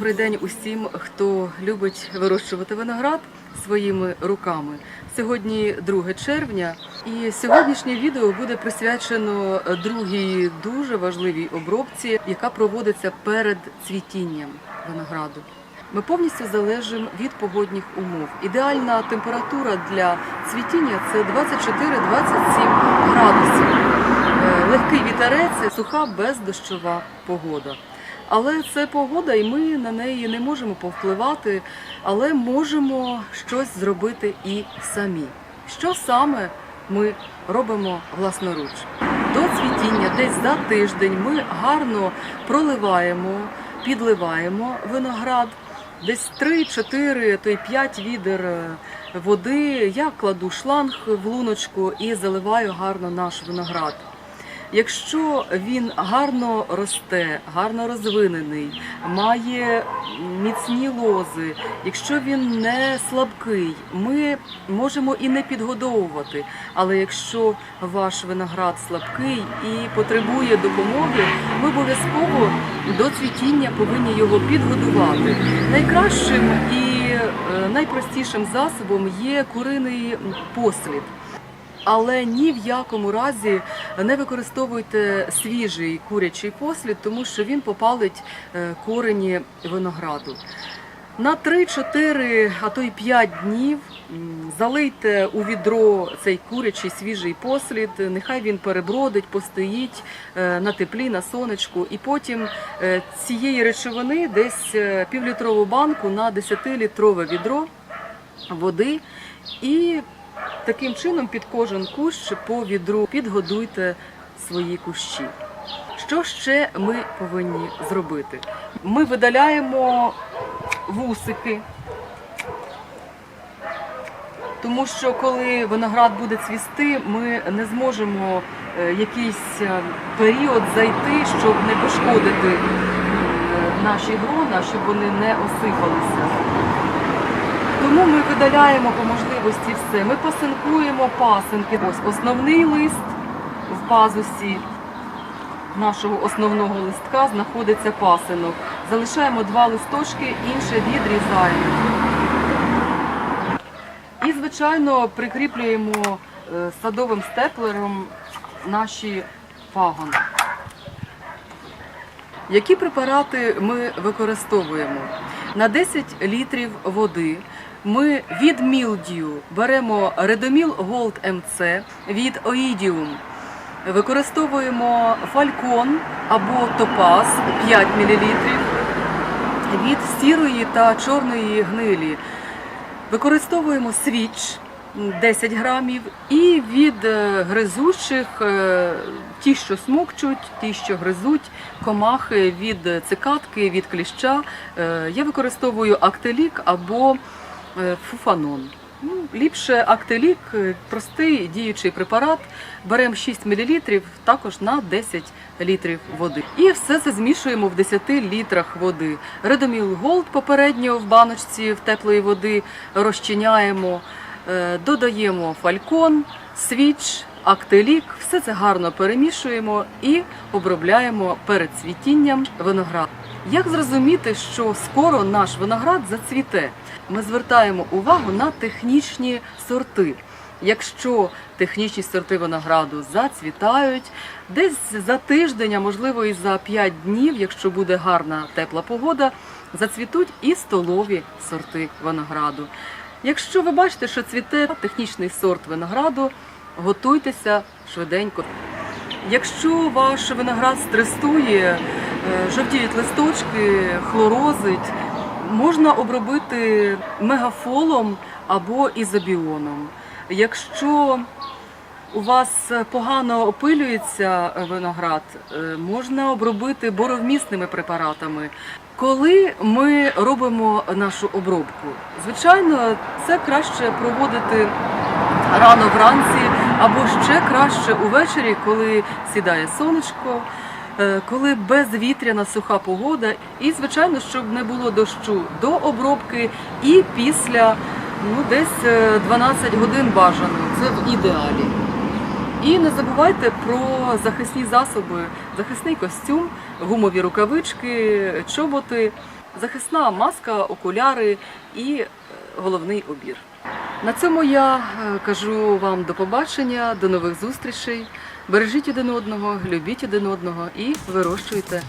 Добрий день усім, хто любить вирощувати виноград своїми руками. Сьогодні 2 червня, і сьогоднішнє відео буде присвячено другій дуже важливій обробці, яка проводиться перед цвітінням винограду. Ми повністю залежимо від погодних умов. Ідеальна температура для цвітіння це 24-27 градусів. Е, Легкий вітерець, суха бездощова погода. Але це погода, і ми на неї не можемо повпливати, але можемо щось зробити і самі. Що саме ми робимо власноруч? До цвітіння, десь за тиждень, ми гарно проливаємо, підливаємо виноград. Десь 3-4, то й 5 відер е, води. Я кладу шланг в луночку і заливаю гарно наш виноград. Якщо він гарно росте, гарно розвинений, має міцні лози, якщо він не слабкий, ми можемо і не підгодовувати. Але якщо ваш виноград слабкий і потребує допомоги, ми обов'язково до цвітіння повинні його підгодувати. Найкращим і е, найпростішим засобом є куриний послід. Але ні в якому разі не використовуйте свіжий курячий послід, тому що він попалить е, корені винограду. На 3-4, а то й 5 днів залийте у відро цей курячий свіжий послід, нехай він перебродить, постоїть е, на теплі, на сонечку, і потім е, цієї речовини десь півлітрову банку на 10-літрове відро води і Таким чином під кожен кущ по відру підгодуйте свої кущі. Що ще ми повинні зробити? Ми видаляємо вусики, тому що коли виноград буде цвісти, ми не зможемо е, якийсь е, період зайти, щоб не пошкодити е, наші грона, щоб вони не осипалися. Тому ми видаляємо по можливості все. Ми пасинкуємо пасинки. Ось основний лист в пазусі нашого основного листка знаходиться пасинок. Залишаємо два листочки, інше відрізаємо. І, звичайно, прикріплюємо е, садовим степлером наші пагони. Які препарати ми використовуємо? На 10 літрів води. Ми від мілдію беремо Редоміл Gold МЦ від Оїдіум. Використовуємо фалькон або топаз 5 мл, від сірої та чорної гнилі. Використовуємо свіч 10 грамів і від е, гризучих, е, ті, що смокчуть, ті, що гризуть, комахи від цикатки, від кліща. е, Я використовую актелік або фуфанон. Ну, ліпше актелік, простий діючий препарат. Беремо 6 мл, також на 10 літрів води. І все це змішуємо в 10 літрах води. Редоміл Голд попередньо в баночці в теплої води розчиняємо, додаємо фалькон, свіч, актелік. Все це гарно перемішуємо і обробляємо перед цвітінням виноград. Як зрозуміти, що скоро наш виноград зацвіте? Ми звертаємо увагу на технічні сорти. Якщо технічні сорти винограду зацвітають, десь за тиждень, а можливо і за 5 днів, якщо буде гарна тепла погода, зацвітуть і столові сорти винограду. Якщо ви бачите, що цвіте технічний сорт винограду, готуйтеся швиденько. Якщо ваш виноград стресує, е, жовтіють листочки, хлорозить, можна обробити мегафолом або ізобіоном. Якщо у вас погано опилюється виноград, е, можна обробити боровмісними препаратами. Коли ми робимо нашу обробку, звичайно, це краще проводити рано вранці або ще краще увечері, коли сідає сонечко, е, коли безвітряна суха погода, і звичайно, щоб не було дощу до обробки і після ну десь е, 12 годин бажано. Це в ідеалі. І не забувайте про захисні засоби, захисний костюм, гумові рукавички, чоботи. захисна маска, окуляри і е, головний обір. На цьому я е, кажу вам до побачення, до нових зустрічей. Бережіть один одного, любіть один одного і вирощуйте